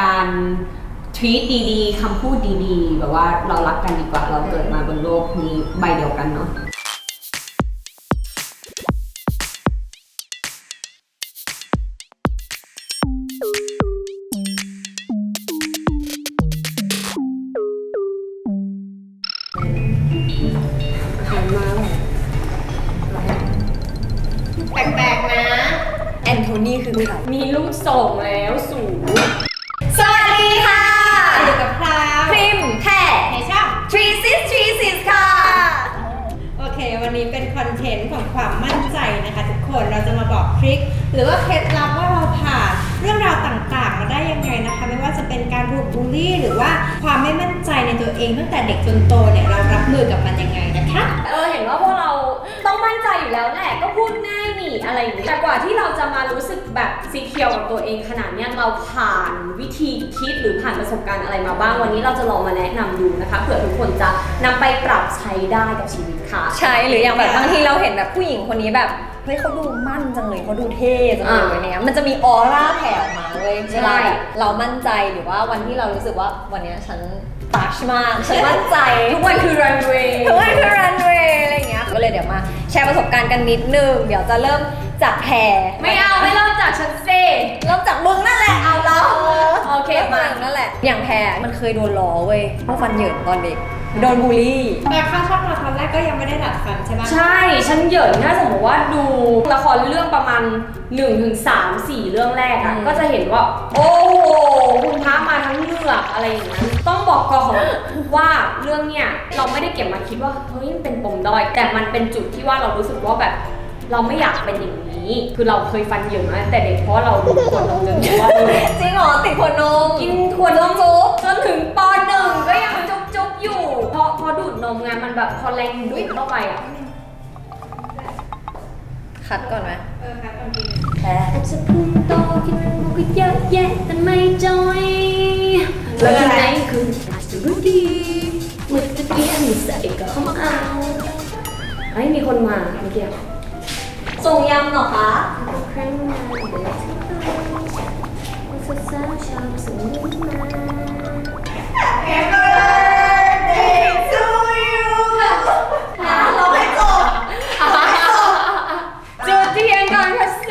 การทวีตดีๆคำพูดดีๆ แบบว่าเรารักกันดีกว่า เราเกิดมาบนโลกนี้ใบเดียวกันเนาะ แปลกๆนะ แอนโทนีคือใครมีลูกส่งแล้วสูง วันนี้เป็นคอนเทนต์ของความมั่นใจนะคะทุกคนเราจะมาบอกทริคหรือว่าเคล็ดลับว่าเราผ่านเรื่องราวต่างๆ มาได้ยังไงนะคะ ไม่ว่าจะเป็นการถูกบูลลี่ หรือว่าความไม่มั่นใจในตัวเองตั้งแต่เด็กจนโตเนี่ยเรารับมือกับมันยังไงนะคะ เออเห็นว่าพวกเราต้องมั่นใจอยู่แล้วแหละก็พูดง่าย อะไรอย่างนี้แต่กว่าที่เราจะมารู้สึกแบบซีเคียวกับตัวเองขนาดเนี้ยเราผ่านวิธีคิดหรือผ่านประสบการณ์อะไรมาบ้างวันนี้เราจะลองมาแนะนำดูนะคะเผื่อทุกคนจะนำไปปรับใช้ได้กับชีวิตค่ะ ใช่หรืออย่างแบบบางทีเราเห็นแบบผู้หญิงคนนี้แบบเฮ้ยเขาดูมั่นจังเลยเขาดูเท่จังเลยอ่าเนี่ยมันจะมีออร่าแผ่ออกมาเว้ยใช่ เวลาแบบเรามั่นใจหรือว่าวันที่เรารู้สึกว่าวันเนี้ยฉันตัชมากฉันมั่นใจทุกวันคือรันเวย์ทุกวันคือรันเวย์อะไรอย่างเงี้ย ก็เลยเดี๋ยวมาแชร์ประสบการณ์กันนิดนึง เดี๋ยวจะเริ่ม จากแพรไม่เอาไม่เริ่มจากฉันเซ่เริ่มจากมึงนั่นแหละเอาแล้วโอเคมามานั่นแหละ อย่างแพรมันเคยโดนล้อเว้ยเพราะฟันเหยินตอนเด็กโดนบูลลี่ แต่เข้าช่องเราตอนแรกก็ยังไม่ได้ดัดฟันใช่ปะใช่ฉันเหยินถ้าสมมติว่าดูละครเรื่องประมาณ1ถึง3 4เรื่องแรกอะอืม ก็จะเห็นว่า โอ้โหคุณพระมาทั้งเรื่องอะไรอย่างนั้นต้องบอกก่อนว่าเรื่องเนี้ยเราไม่ได้เก็บมาคิดว่าเฮ้ยมันเป็นปมด้อย แต่มันเป็นจุดที่ว่าเรารู้สึกว่าแบบ เราไม่อยากเป็นอย่างนี้ คือเราเคยฟันเหยินมาตั้งแต่เด็กเพราะว่าเราดูขวดนมจนรู้ว่าเออจริงเหรอติดขวดนมกินขวดนมจุ๊บจนถึงปหนึ่งก็ยังจุ๊บจุ๊บอยู่พอพอดูดนมไงมันแบบพอแรงดูดเข้าไปอะคัดก่อนไหมเออครับตอนทีแพรอาจจะเพิ่งโตคิดว่าก็เยอะแยะแต่ไม่จอยแล้วที่ไหนคืออาจจะรู้ดีเมื่อตะเกียงใส่ก็เข้ามาเอาเฮ้ยมีคนมาเมื่อกี้ ส่งยำเหรอคะครั้งหน้าเดี๋ยวจะไปสาวๆชอบสมุนมาเราให้จบจุดเทียนก่อนค่ะ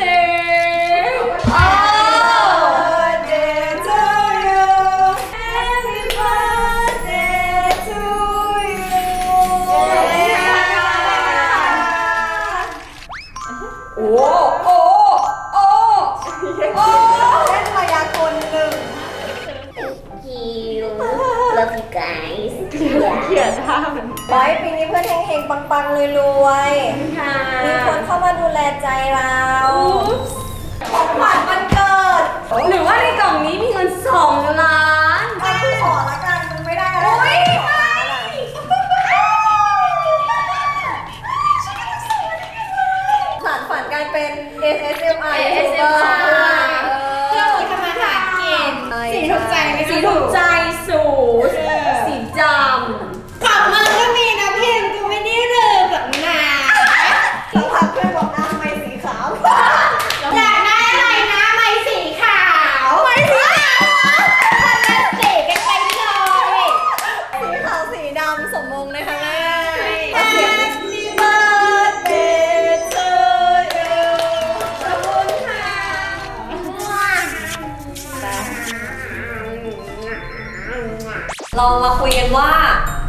เรามาคุยกันว่า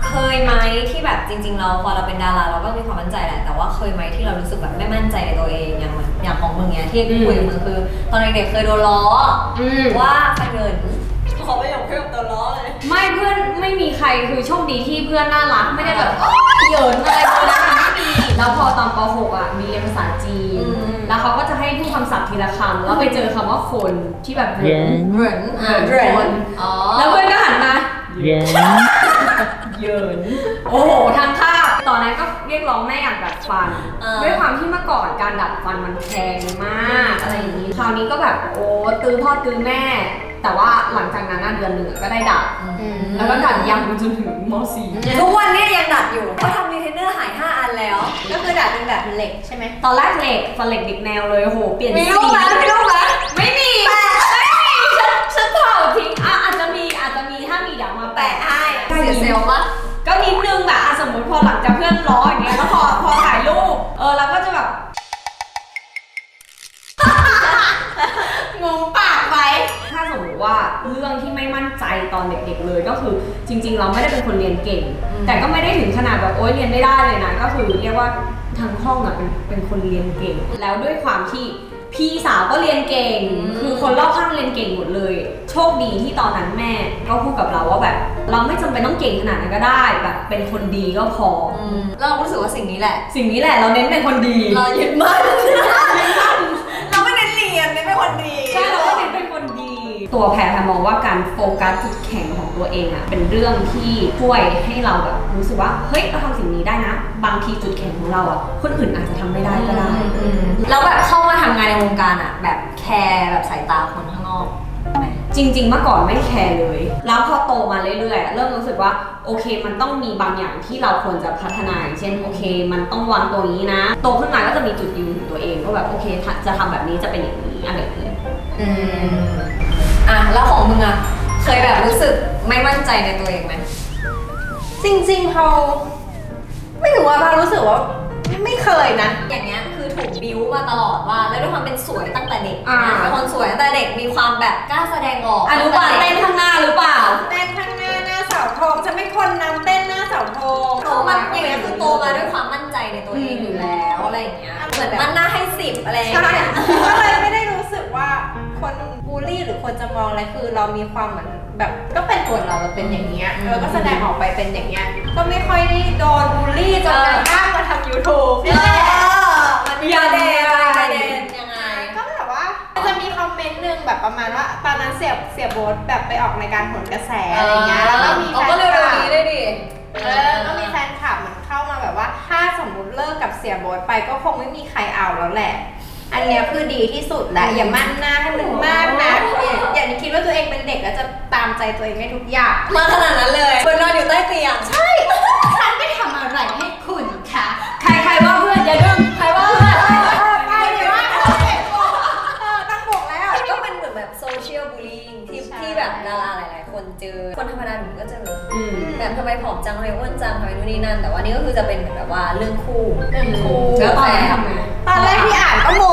เคยไหมที่แบบจริง ๆ เราพอเราเป็นดาราเราก็มีความมั่นใจแหละแต่ว่าเคยไหมที่เรารู้สึกแบบไม่มั่นใจในตัวเองอย่างเหมือนอย่างของมึงเนี้ยที่คุยกับมึงคือ ตอนเด็กๆเคยโดนล้อำอืมว่าฟันเงินขอประโยคเพิ่มตัวล้อเลยไม่เพื่อนไม่มีใครคือโชคดีที่เพื่อนน่ารักไม่ได้แบบโอ๊ยเหยินอะไรเลยนะคะไม่มีแล้วพอตอนป .6 อะมีเรียนภาษาจีนอืมแล้วเขาก็จะให้พูดคำศัพท์ทีละคำแล้วไปเจอคำว่าคนที่แบบเหยินเหมือนอ่าเหมือนคนอ๋อ แล้วเพื่อนก็หันมา เหยินเหยินโอ้โหทางค่าบตอนนั้นก็เรียกร้องแม่อยากดัดฟันด้วยความที่เมื่อก่อนการดัดฟันมันแพงมากอะไรอย่างนี้ คราวนี้ก็แบบโอ้ตื้อพ่อตื้อแม่ แต่ว่าหลังจากนั้นน่ะเดือนหนึ่งอะก็ได้ดัด แล้วก็ดัดยาวจนถึงม .4 ทุกวันเนี้ยังดัดอยู่เขาทำรีเทนเนอร์หาย 5 อันแล้ว ก็คือดัดเป็นแบบเหล็กใช่ไหมตอนแรกเหล็กฟันเหล็กเด็กแนวเลยโอ้โหเปลี่ยนมีสีลูกไหมมีลูก เซลล์ปะก็นิดนึงแบบอะสมมติพอหลังจากเพื่อนล้ออย่างเงี้ยแล้วพอพอถ่ายรูปเออเราก็จะแบบ งงปากไว้ถ้าสมมติว่าเรื่องที่ไม่มั่นใจตอนเด็กๆเลยก็คือ จริง ๆ เราไม่ได้เป็นคนเรียนเก่งแต่ก็ไม่ได้ถึงขนาดแบบโอ๊ยเรียนไม่ได้เลยนะ ก็คือเรียกว่าทั้งห้องอะเป็นเป็นคนเรียนเก่ง แล้วด้วยความที่ พี่สาวก็เรียนเก่ง คือคนรอบข้างเรียนเก่งหมดเลย โชคดีที่ตอนนั้นแม่ก็พูดกับเราว่าแบบ เราไม่จำเป็นต้องเก่งขนาดนั้นก็ได้แบบ เป็นคนดีก็พอออืมแล้วเรารู้สึกว่าสิ่งนี้แหละ สิ่งนี้แหละเราเน้นเป็นคนดี เรายึดมั่น ตัวแพรแพรมองว่าการโฟกัสจุดแข็งของตัวเองอะเป็นเรื่องที่ช่วยให้เราแบบรู้สึกว่าเฮ้ยเราทำสิ่งนี้ได้นะ บางทีจุดแข็งของเราอะคนอื่นอาจจะทำไม่ได้ก็ได้อืมแล้วแบบเข้ามาทำงานในวงการอะแบบแคร์แบบสายตาคนข้างนอกไหม จริง ๆ เมื่อก่อนไม่แคร์เลย แล้วพอโตมาเรื่อยๆเริ่มรู้สึกว่าโอเค มันต้องมีบางอย่างที่เราควรจะพัฒนาอย่างเช่นโอเค มันต้องวางตัวนี้นะ โตขึ้นมาก็จะมีจุดยืนของตัวเองว่าแบบโอเคถ้าจะทำแบบนี้จะเป็นอย่างนี้อะไรอย่างนี้ อืม อะแล้วของมึงอะเคยแบบรู้สึกไม่มั่นใจในตัวเองไหม จริงๆเขาไม่รู้ว่าเรารู้สึกว่าไม่เคยนะ อย่างเงี้ยคือถูกบิวมาตลอดว่า แล้วด้วยความเป็นสวยตั้งแต่เด็กอ่า เป็นคนสวยตั้งแต่เด็กมีความแบบกล้าแสดงออกอนุบาลตั้งแต่เต้นด็กข้างหน้าหรือเปล่า เต้นข้างหน้าหน้าเสาธงจะไม่คนนำเต้นหน้าเสาธง โตมาอย่างเงี้ยคือโตมาด้วยความมั่นใจในตัวเองอยู่แล้วอะไรอย่างเงี้ยเหมือนมันหน้าให้สิบอะไรอย่างใช่เงี้ย ก็เลยไม่ได้รู้สึกว่าคน บูลลี่หรือคนจะมองอะไรคือเรามีความเหมือนแบบก็เป็นตัวเราเราเป็นอย่างเงี้ยเออก็แสดงออกไปเป็นอย่างเงี้ยก็ไม่ค่อยได้โดนบูลลี่จนกระทั่งมาทำ YouTube เอเนี่ยแหละอมันมีประเด็นอะไรประเด็นยังไงก็แบบว่ามันจะมีคอมเมนต์หนึ่งแบบประมาณว่าตอนนั้นเสียเสียโบทแบบไปออกรายการผลกระแสอะไรเงี้ยแล้วก็มีแฟเอานก็เร็วคลัๆบนี้เลยดิเออก็มีแฟนคลับเหมือนเข้ามาแบบว่า ถ้าสมมุติเลิกกับเสียโบทไปก็คงไม่มีใครเอาแล้วแหละ อันเนี้ยคือดีที่สุดแหละอย่ามั่นหน้าให้มันมากนะอย่าอย่าคิดว่าตัวเองเป็นเด็กแล้วจะตามใจตัวเองได้ทุกอย่างมาขนาดนั้นเลยเปิดนอนอยู่ใต้เตียงใช่ฉันไม่ทำอะไรให้คุณค่ะใครใครว่าเพื่อนอย่าดึงใครว่าเพื่อนไปเลยว่าเออตั้งบกแล้วก็เป็นเหมือนแบบโซเชียลบูล i ิ g ที่ใช่ที่แบบดาราหลายๆคนเจอคนธรรมดาหนูก็เจออืมแบบทำไมผอมจังทำไมอ้วนจังทำไมนู่นนี่นั่น แต่ว่านี่ก็คือจะเป็นเหมือนแบบว่าเรื่องคู่เรื่องคู่แล้วตอนนั้นทำไงตอนแรกที่อ่านก็โม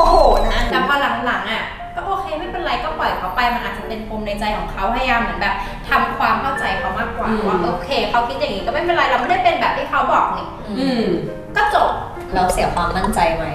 โห นะแต่พอหลังๆอะก็โอเคไม่เป็นไรก็ปล่อยเขาไปมันอาจจะเป็นปมในใจของเขาพยายามเหมือนแบบทำความเข้าใจเขามากกว่าอืมว่าโอเคเขาคิดอย่างนี้ก็ไม่เป็นไรเราไม่ได้เป็นแบบที่เขาบอกนี่อืมก็จบเราเสียความมั่นใจไหม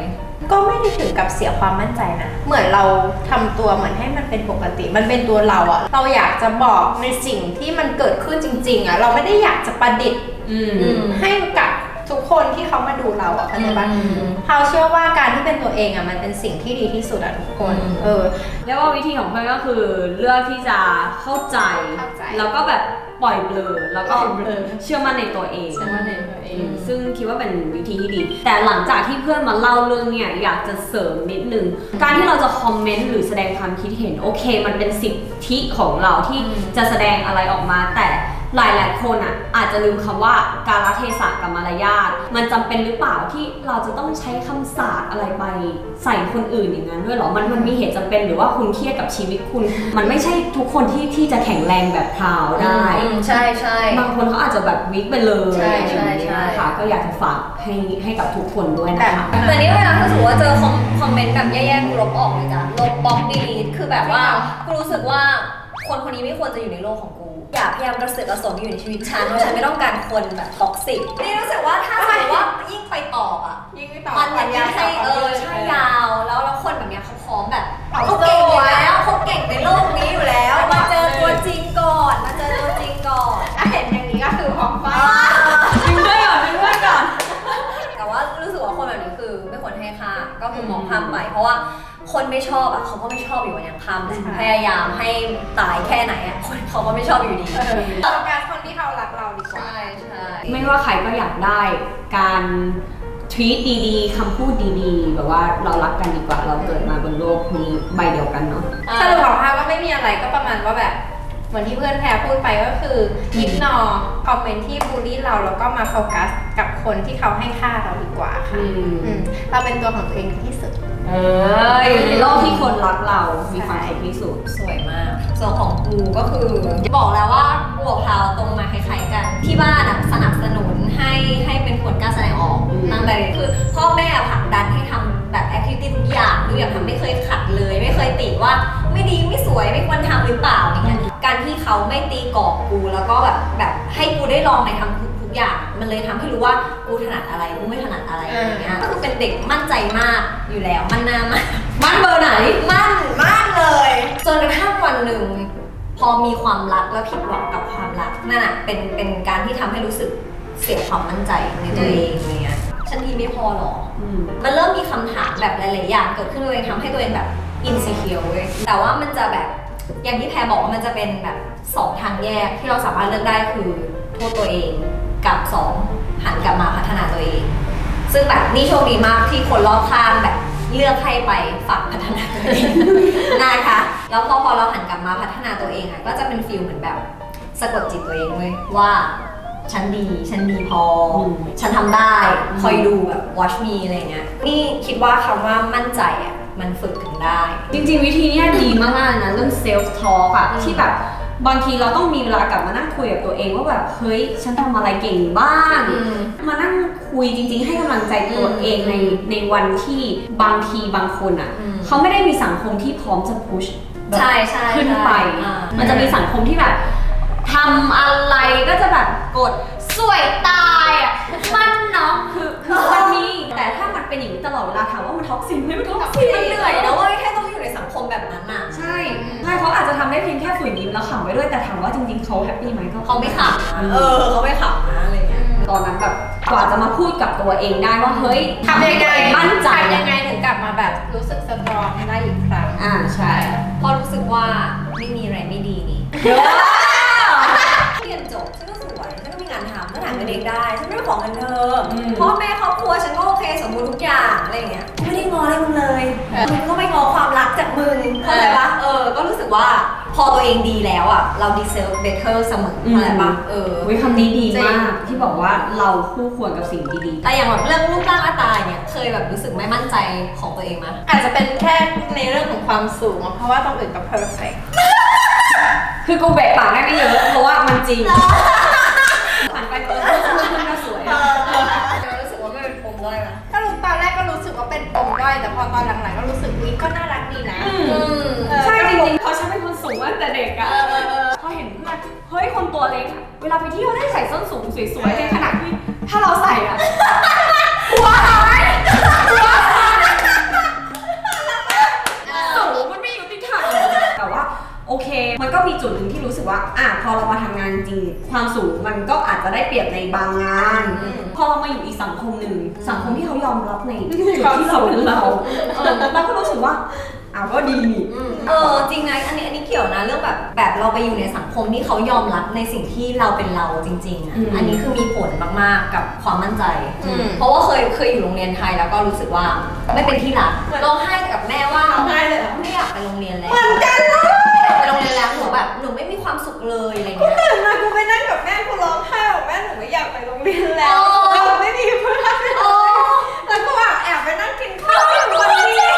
ก็ไม่ได้ถึงกับเสียความมั่นใจนะ เหมือนเราทำตัวเหมือนให้มันเป็นปกติ มันเป็นตัวเราอะเราอยากจะบอกในสิ่งที่มันเกิดขึ้นจริง ๆอะเราไม่ได้อยากจะประดิษฐ์อืมอืมให้กับ ทุกคนที่เขามาดูเราอะเข้าใจปะอืมเขาเชื่อว่าการที่เป็นตัวเองอะมันเป็นสิ่งที่ดีที่สุดอะทุกคนอืมเออ เรียกว่าวิธีของเพื่อนก็คือเลือกที่จะเข้าใจ เข้าใจแล้วก็แบบปล่อยเบลอแล้วก็ปล่อยเบลอ เชื่อมั่นในตัวเองเชื่อมั่นในตัวเองอืมซึ่งคิดว่าเป็นวิธีที่ดี แต่หลังจากที่เพื่อนมาเล่าเรื่องเนี่ยอยากจะเสริมนิดนึง การที่เราจะคอมเมนต์หรือแสดงความคิดเห็นโอเค มันเป็นสิทธิของเราที่อืมจะแสดงอะไรออกมา แต่ หลายๆ คนอะอาจจะลืมคำว่า การละเทศะกับมารยาทมันจำเป็นหรือเปล่าที่เราจะต้องใช้คำสาปอะไรไปใส่คนอื่นอย่างนั้นด้วยเหรอมันมันมีเหตุจำเป็นหรือว่าคุณเครียดกับชีวิตคุณ มันไม่ใช่ทุกคนที่ที่จะแข็งแรงแบบพราวได้อืมใช่ใช่บางคนเขาอาจจะแบบวิกไปเลยใช่ใช่ใช่นะคะก็อยากจะฝากให้ให้กับทุกคนด้วยนะคะแต่นี่เวลาถ้าสมมติว่าเจอคอมคอมเมนต์แบบแย่ๆกูลบออกเลยจ้ะลบบล็อกดีลีทคือแบบว่ากูรู้สึกว่าคนคนนี้ไม่ควรจะอยู่ในโลกของกู อย่าพยายามกระเสือกกระสนอยู่ในชีวิตฉันเพราะฉันไม่ต้องการคนแบบท็อกซิกนี่รู้สึกว่าถ้าสมมติว่ายิ่งไปตอบอะยิ่งไม่ตอบมันมันยายิ่งให้เออใช่ยาว แล้วแล้วคนแบบเนี้ยเขาพร้อมแบบเขาเก่งอยู่แล้วเขาเก่งในโลกนี้อยู่แล้ว มาเจอตัวจริงก่อนมาเจอตัวจริงก่อนถ้าเห็นอย่างนี้ก็คือหอมฟ้าดึงด้วยก่อนดึงด้วยก่อนแต่ว่ารู้สึกว่าคนแบบนี้คือไม่ควรให้ค่าก็คือมองข้ามไปเพราะว่าคนไม่ชอบอะเขาก็ไม่ชอบอยู่วันยังค่ำแหละใช่พยายามให้ตายแค่ไหนอะคน เขาก็ไม่ชอบอยู่ดีโฟกัสคนที่เขารักเราดีกว่าใช่ใช่ไม่ว่าใครก็อยากได้การทวีตดีๆคำพูดดีๆ แบบว่าเรารักกันดีกว่า เราเกิดมาบนโลกนี้ใบเดียวกันเนาะ สรุปของพาก็ไม่มีอะไรก็ประมาณว่าแบบเหมือนที่เพื่อนแพรพูดไปก็คืออิกนอคอมเมนต์ที่บูลลี่เราแล้วก็มาโฟกัสกับคนที่เขาให้ค่าเราดีกว่าค่ะอืม อืมเราเป็นตัวของตัวเองที่สุด เอออยู่ในโลกที่คนรักเรา มีความสุขที่สุด สวยมาก ส่วนของกูก็คือบอกแล้วว่ากูกับพาวตรงมาคล้ายๆกัน ที่บ้านอะสนับสนุนให้ให้เป็นคนกล้าแสดงออกอืม ตั้งแต่คือพ่อแม่ผลักดันให้ทำแบบแอคทิวิตี้ทุกอย่างทุกอย่างทำไม่เคยขัดเลย ไม่เคยติว่าไม่ดีไม่สวยไม่ควรทำหรือเปล่าอย่างเงี้ยการที่เขาไม่ตีกรอบกูแล้วก็แบบแบบให้กูได้ลองในทำทุกทุก อย่าง มันเลยทำให้รู้ว่ากูถนัดอะไรกูไม่ถนัดอะไรอย่างเงี้ยก็คือเป็นเด็กมั่นใจมากอยู่แล้ว มันหนามากบ้านเบอร์ไหน มั่น มากเลย จนกระทั่งวันหนึ่ง พอมีความรักแล้วผิดหวังกับความรักนั่นน่ะเป็นเป็นการที่ทำให้รู้สึกเสียความมั่นใจในตัวเองอะไรเงี้ยฉันดีไม่พอหรอ อืม มันเริ่มมีคำถามแบบหลาย ๆ อย่างเกิดขึ้นตัวเองทำให้ตัวเองแบบ insecure เว้ยแต่ว่ามันจะแบบอย่างที่แพรบอกว่ามันจะเป็นแบบสองทางแยกที่เราสามารถเลือกได้คือโทษตัวเอง กับสองหันกลับมาพัฒนาตัวเอง ซึ่งแบบนี่โชคดีมากที่คนรอบข้างแบบเลือกให้ไปฝักพัฒนาตัวเองนะคะแล้วพอพอเราหันกลับมาพัฒนาตัวเองอะก็จะเป็นฟิลเหมือนแบบสะกดจิตตัวเองเว้ยว่าฉันดี ฉันดีพออมฉันทำได้อืมคอยดูแบบ watch me อะไรเงี้ย นี่คิดว่าคำว่ามั่นใจอะ มันฝึกถึงได้ จริงๆ วิธีเนี้ยดีมากๆนะ เรื่อง self talk อะอืมที่แบบ บางทีเราต้องมีเวลากลับมานั่งคุยกับตัวเองว่าแบบเฮ้ยฉันทำอะไรเก่งบ้างอืมมานั่งคุยจริง ๆ ให้กำลังใจตัวเองในในวันที่บางทีบางคนอะอืมเขาไม่ได้มีสังคมที่พร้อมจะพุชใช่ใช่ขึ้นไปใช่อ่ามัมันจะมีสังคมที่แบบทำอะไรก็จะแบบกดสวยตายอะมันเนาะคือคือมันมีแต่ถ้ามันเป็นอย่างนี้ตลอดเวลาถามว่ามันท็อกซิกไหมมันท็อกซิกมันเหนื่อยนะเว้ยแค่ต้องอยู่ในสังคมแบบนั้นอะใช่ใช่ เขาอาจจะทำได้เพียงแค่ฝืนยิ้มแล้วขำไปด้วยแต่ถามว่าจริงๆเขาแฮปปี้ไหมก็เขาไม่ขับนะเออเขาไม่ขับนะอะไรเงี้ยตอนนั้นแบบกว่าจะมาพูดกับตัวเองได้ว่าเฮ้ยทำยังไงมั่นใจทำยังไงถึงกลับมาแบบรู้สึกสตรองได้อีกครั้งอ่าใช่พอรู้สึกว่าไม่มีอะไรไม่ดีนี่เรียนจบฉันก็สวยฉันก็มีงานทำฉันหาเงินเองได้ฉันไม่ได้ขอเงินเธออมพ่อแม่ครอบครัวฉันก็โอเคสมบูรณ์ทุกอย่างอะไรอย่างเงี้ย ไม่ได้งออะไรมึงเลยเออมึงก็ไม่งอความรักจากมึงเข้าใจปะเออ ก็รู้สึกว่าพอตัวเองดีแล้วอะ เรา deserve better เสมอเข้าใจปะเออวิคำนี้ดีจริมางกที่บอกว่าเราคู่ควรกับสิ่งดีแต่อย่างแบบเรื่องรูปร่างหน้าตาเนี่ยเคยแบบรู้สึกไม่มั่นใจของตัวเองไหมอาจจะเป็นแค่ในเรื่องของความสูงอะเพราะว่าตรงอื่นก็ perfect ๆคือกูเบะปากได้ไม่เยอะเพราะว่ามันจริงผ่านไปเปิด แต่พอตอนหลังๆก็รู้สึกวิก็น่ารักดีนะอืม อืมเออ ใช่จริงๆเพราะฉันเป็นคนสูงมาตั้งแต่เด็กอะพอเห็นเพื่อนเฮ้ยคนตัวเล็กอะเวลาไปเที่ยวได้ใส่ส้นสูงสวยๆในขณะที่ถ้าเราใส่อะหัวหายหัวหายสูงมันไม่ยุติธรรมแต่ว่าโอเค มันก็มีจุดหนึ่งที่รู้สึก ว่าอะพอเรามาทำงานจริง ความสูงมันก็อาจจะได้เปรียบในบางงานอืมพอเรามาอยู่อีกสังคมหนึ่งสังคมที่เขายอมรับในจุดที่เราเป็นเราเออเราก็รู้สึกว่าอ้าวก็ดีนี่เออจริงนะอันนี้อันนี้เกี่ยวนะเรื่องแบบแบบเราไปอยู่ในสังคมที่เขายอมรับในสิ่งที่เราเป็นเราจริงๆอะอืมอันนี้คือมีผลมากๆกับความมั่นใจอืมเพราะว่าเคยเคยอยู่โรงเรียนไทยแล้วก็รู้สึกว่าไม่เป็นที่รักร้องไห้กับแม่ว่าร้องไห้เลยเหรอไม่อยากไปโรงเรียนแล้วเหมือนกัน เลยไปโรงเรียนแล้วหนูแบบหนูไม่มีความสุขเลยอะไรเงี้ย ตื่นมากูไปนั่งกับแม่กูร้องไห้บอกแม่หนูไม่อยากไปโรงเรียนแล้วโอ้หนูไม่มีเพื่อนแล้วก็แบบแอบไปนั่งกินข้าวอยู่คนเดียว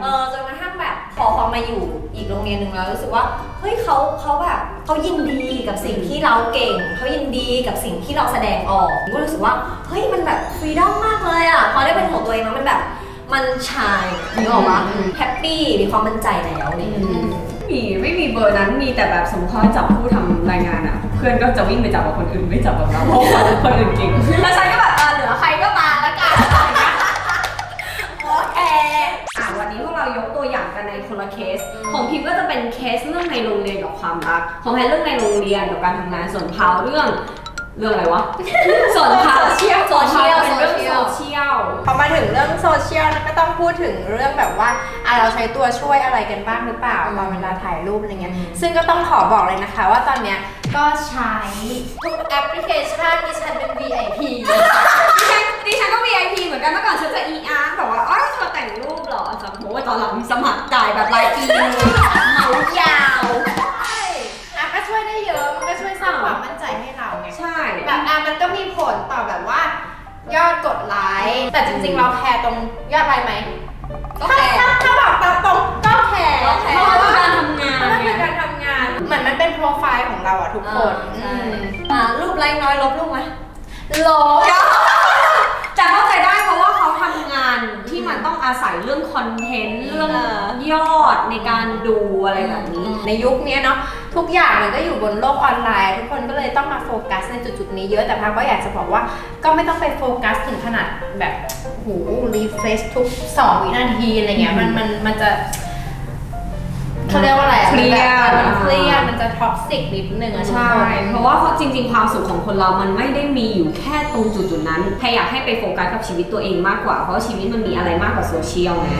เออจนกระทั่งแบบพอพอมาอยู่อีกโรงเรียนหนึ่งแล้วรู้สึกว่าเฮ้ยเขาเขาแบบเขายินดีกับสิ่งที่เราเก่งเขายินดีกับสิ่งที่เราแสดงออกก็รู้สึกว่าเฮ้ยมันแบบฟรีดอมมากเลยอะพอได้เป็นของตัวเองแล้วมันแบบมันชายนึกออกปะอืมแฮปปี้มีความมั่นใจแล้วอะไรอย่างเงี้ยไม่มีไม่มีเบอร์นั้นมีแต่แบบสมมติเขาจับผู้ทำรายงานอะ เพื่อนก็จะวิ่งไปจับกับคนอื่นไม่จับกับเราเพราะว่าคนอื่นเก่งแล้วฉันก็แบบเออเหลือใครก็มาแล้วกันอะไรอย่างเงี้ยโอเคอะวันนี้พวกเรายกตัวอย่างกันในคนละเคสอืมของพิมก็จะเป็นเคสเรื่องในโรงเรียนกับความรัก ของแพรเรื่องในโรงเรียนกับการทำงานส่วนพาวเรื่องเรื่องอะไรวะ ส่วนพาวโซเชียลส่วนพาวเป็น ชียลแล้วก็ต้องพูดถึงเรื่องแบบว่าอะเราใช้ตัวช่วยอะไรกันบ้างหรือเปล่าอืมตอนเวลาถ่ายรูปอะไรเงี้ยอืมซึ่งก็ต้องขอบอกเลยนะคะ ว่าตอนเนี้ยก็ใช้ทุกแอปพลิเคชันดิฉันเป็น VIP ดิฉันดิฉันก็ VIP เหมือนกันเมื่อก่อนฉันจะ ER แบบว่าอ๋อเธอแต่งรูปเหรอสมมติว่าตอนหลังสมัครจ่ายแบบรายปีเลยเหมายาวใช่อะก็ช่วยได้เยอะมันก็ช่วยสร้างความมั่นใจให้เราไง ใช่ แบบอะมันก็มีผลต่อแบบว่า ยอดกดไลค์แต่จริงๆ เราแคร์ตรงยอดไลค์ไหมก็ถ้าแค่ถ้าถ้าบอกตามตรงก็แคร์ก็แคร์ เพราะว่าการทำงานเพราะมันไงคือการทำงานเหมือนมันเป็นโปรไฟล์ของเราอะทุกคนใช่อ่ารูปไลค์น้อยลบรูปไหมลบแต่เข้าใจได้เพราะว่าเขาทำงานที่มันต้องอาศัยเรื่องคอนเทนต์เรื่องยอดในการดูอะไรแบบนี้ ในยุคนี้เนาะ ทุกอย่างมันก็อยู่บนโลกออนไลน์ ทุกคนก็เลยต้องมาโฟกัสในจุดๆนี้เยอะแต่พักก็อยากจะบอกว่าก็ไม่ต้องไปโฟกัสถึงขนาดแบบหูรีเฟรชทุก 2 วินาทีอะไรเงี้ยมันมันมันจะ เขาเรียกว่าอะไรอะเครียด มันเครียดมันจะท็อกซิกนิดนึงอะทุกใช่คนเพราะว่าจริง ๆ ความสุขของคนเรามันไม่ได้มีอยู่แค่ตรงจุดๆนั้นแค่อยากให้ไปโฟกัสกับชีวิตตัวเองมากกว่า เพราะว่าชีวิตมันมีอะไรมากกว่าโซเชียลไง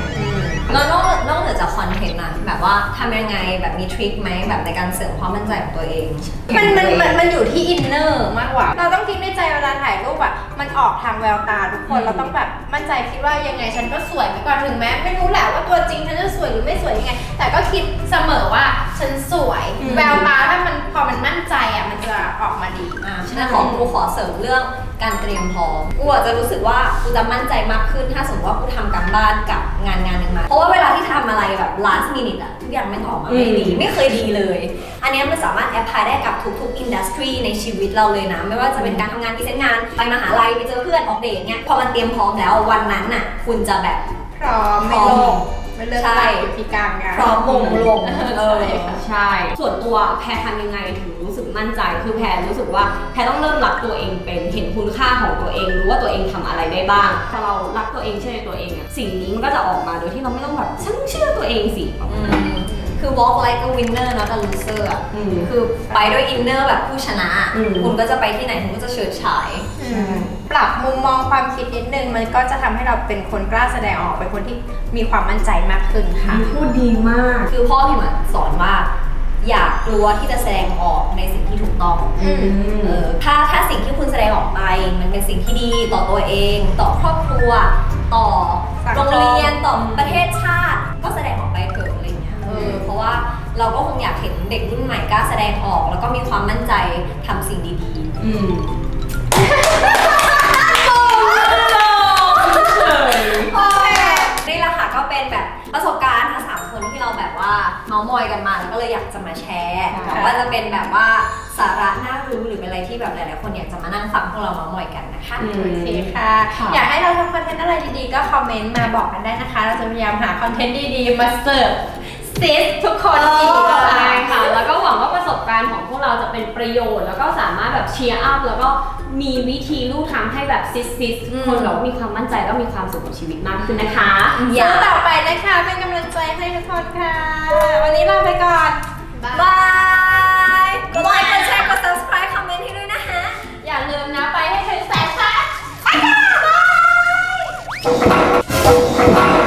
แล้วนอกนอกเหนือจากคอนเทนต์อะแบบว่าทำยังไงแบบมีทริคไหมแบบในการเสริมความมั่นใจของตัวเอง มันมันมันมันอยู่ที่อินเนอร์มากกว่า เราต้องคิดในใจเวลาถ่ายรูปอะมันออกทางแววตาทุกคนอืมเราต้องแบบมั่นใจคิดว่ายังไงฉันก็สวยไปกว่าถึงแม้ไม่รู้แหละว่าตัวจริงฉันจะสวยหรือไม่สวยยังไง แต่ก็คิดเสมอว่าฉันสวยแววตาถ้ามันพอมันมั่นใจอะมันจะออกมาดี อ่าฉะนั้นของกูขอเสริมเรื่องการเตรียมพร้อมกูอาจจะรู้สึกว่ากูจะมั่นใจมากขึ้นถ้าสมมติว่ากูทำการบ้านกับงานงานหนึ่งมา เพราะว่าเวลาที่ทำอะไรแบบ last minute อะทุกอย่างไม่งออกมาไม่ดี อืม ไม่เคยดีเลย อันเนี้ยมันสามารถแอพพลายได้กับทุกๆอินดัสทรีในชีวิตเราเลยนะ ไม่ว่าจะเป็นการทำงานพรีเซนต์งานไปมหาลัยไปเจอเพื่อนออกเดทเนี่ยพอมันเตรียมพร้อมแล้ววันนั้นน่ะ คุณจะแบบ พร้อมไม่โลก ไม่เลิกใช่ลากอยู่ที่กลางงาน พร้อมมงลงเออใช่ ส่วนตัวแพรทำยังไงถึงรู้สึกมั่นใจ คือแพรรู้สึกว่าแพรต้องเริ่มรักตัวเองเป็น เห็นคุณค่าของตัวเอง รู้ว่าตัวเองทำอะไรได้บ้างพอเรารักตัวเองเชื่อในตัวเองอะสิ่งนี้มันก็จะออกมาโดยที่เราไม่ต้องแบบฉันเชื่อตัวเองสิอืมคือ walk like a winner not a loser อะอืม คือไปด้วยอินเนอร์แบบผู้ชนะ อืม คุณก็จะไปที่ไหนคุณก็จะเฉิดฉายอืมปรับมุมมองความคิดนิดนึงมันก็จะทำให้เราเป็นคนกล้าแสดงออกเป็นคนที่ มีความมั่นใจมากขึ้นค่ะ พูดดีมาก คือพ่อพิมอะสอนว่า อย่ากลัวที่จะแสดงออกในสิ่งที่ถูกต้องอืม เออถ้าถ้าสิ่งที่คุณแสดงออกไป มันเป็นสิ่งที่ดีต่อตัวเอง ต่อครอบครัว ต่อสังคม โรงเรียนต่อประเทศชาติ ก็แสดงออกไปเถอะอะไรเงี้ยเออเพราะว่าเราก็คงอยากเห็นเด็กรุ่นใหม่กล้าแสดงออก แล้วก็มีความมั่นใจทำสิ่งดีๆ อืม เมาส์มอยกันมาแล้วก็เลยอยากจะมาแชร์ค่ะ แต่ว่าจะเป็นแบบว่าสาระน่ารู้หรือเป็นอะไรที่แบบหลายๆคนอยากจะมานั่งฟังพวกเราเมาส์มอยกันนะคะ อืม โอเคค่ะ ค่ะ อยากให้เราทำคอนเทนต์อะไรดีๆ ก็คอมเมนต์มาบอกกันได้นะคะ เราจะพยายามหาคอนเทนต์ดีๆ มาเสิร์ฟซิสทุกคนอีกใช่ค่ะ แล้วก็หวังว่าประสบการณ์ของพวกเราจะเป็นประโยชน์ แล้วก็สามารถแบบเชียร์อัพแล้วก็ มีวิธีลู่ทางให้แบบซิสซิสคนเรามีความมั่นใจแล้วมีความสุขกับชีวิตมากขึ้นนะคะอย่าต่อไปนะคะเป็นกำลังใจให้ทุกคนค่ะ วันนี้ลาไปก่อนบายกดไลค์กดแชร์กด subscribe คอมเมนต์ให้ด้วยนะคะ อย่าลืมนะไปให้ถึงแสนค่ะบาย